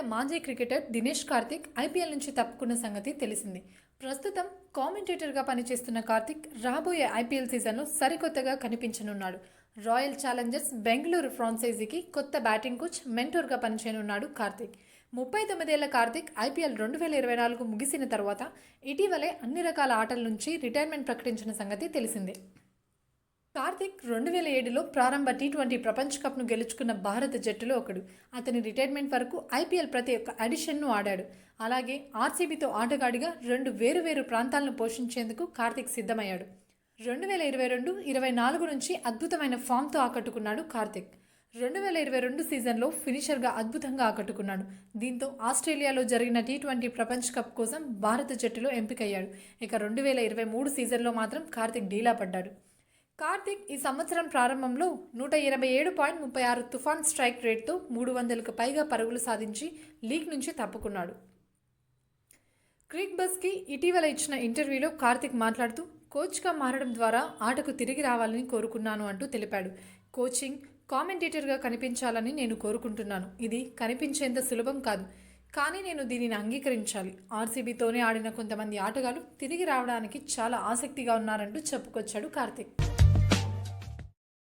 Australia మాజీ cricketer Dinesh Karthik IPL నుంచి తప్పుకున్న సంగతి తెలిసింది. ప్రస్తుతం కామెంటేటర్గా పనిచేస్తున్న కార్తిక్ రాబోయే ఐపీఎల్ సీజన్లో సరికొత్తగా కనిపించనున్నాడు. రాయల్ ఛాలెంజర్స్ బెంగళూరు ఫ్రాంచైజీకి కొత్త బ్యాటింగ్ కోచ్ మెంటోర్గా పనిచేయనున్నాడు కార్తిక్. ముప్పై తొమ్మిదేళ్ళ కార్తిక్ ఐపీఎల్ రెండు వేల ఇరవై నాలుగు ముగిసిన తర్వాత ఇటీవలే అన్ని రకాల ఆటల నుంచి రిటైర్మెంట్ ప్రకటించిన సంగతి తెలిసిందే. కార్తిక్ రెండు వేల ఏడులో ప్రారంభ టీ ట్వంటీ ప్రపంచ కప్ను గెలుచుకున్న భారత జట్టులో ఒకడు. అతని రిటైర్మెంట్ వరకు ఐపీఎల్ ప్రతి ఒక్క అడిషన్ను ఆడాడు. అలాగే ఆర్సీబీతో ఆటగాడిగా రెండు వేరువేరు ప్రాంతాలను పోషించేందుకు కార్తిక్ సిద్ధమయ్యాడు. రెండు వేల ఇరవై రెండు ఇరవై నాలుగు నుంచి అద్భుతమైన ఫామ్తో ఆకట్టుకున్నాడు కార్తిక్. రెండు వేల ఇరవై రెండు సీజన్లో ఫినిషర్గా అద్భుతంగా ఆకట్టుకున్నాడు. దీంతో ఆస్ట్రేలియాలో జరిగిన టీ ట్వంటీ ప్రపంచ కప్ కోసం భారత జట్టులో ఎంపికయ్యాడు. ఇక రెండు వేల ఇరవై మూడు సీజన్లో మాత్రం కార్తిక్ డీలా పడ్డాడు. కార్తిక్ ఈ సంవత్సరం ప్రారంభంలో నూట ఇరవై ఏడు పాయింట్ ముప్పై ఆరు తుఫాన్ స్ట్రైక్ రేట్తో మూడు వందలకు పైగా పరుగులు సాధించి లీగ్ నుంచి తప్పుకున్నాడు. క్రిక్ బస్కి ఇటీవల ఇచ్చిన ఇంటర్వ్యూలో కార్తిక్ మాట్లాడుతూ కోచ్గా మారడం ద్వారా ఆటకు తిరిగి రావాలని కోరుకున్నాను అంటూ తెలిపాడు. కోచింగ్ కామెంటేటర్గా కనిపించాలని నేను కోరుకుంటున్నాను. ఇది కనిపించేంత సులభం కాదు. కానీ నేను దీనిని అంగీకరించాలి. ఆర్సీబీతోనే ఆడిన కొంతమంది ఆటగాళ్ళు తిరిగి రావడానికి చాలా ఆసక్తిగా ఉన్నారంటూ చెప్పుకొచ్చాడు కార్తిక్.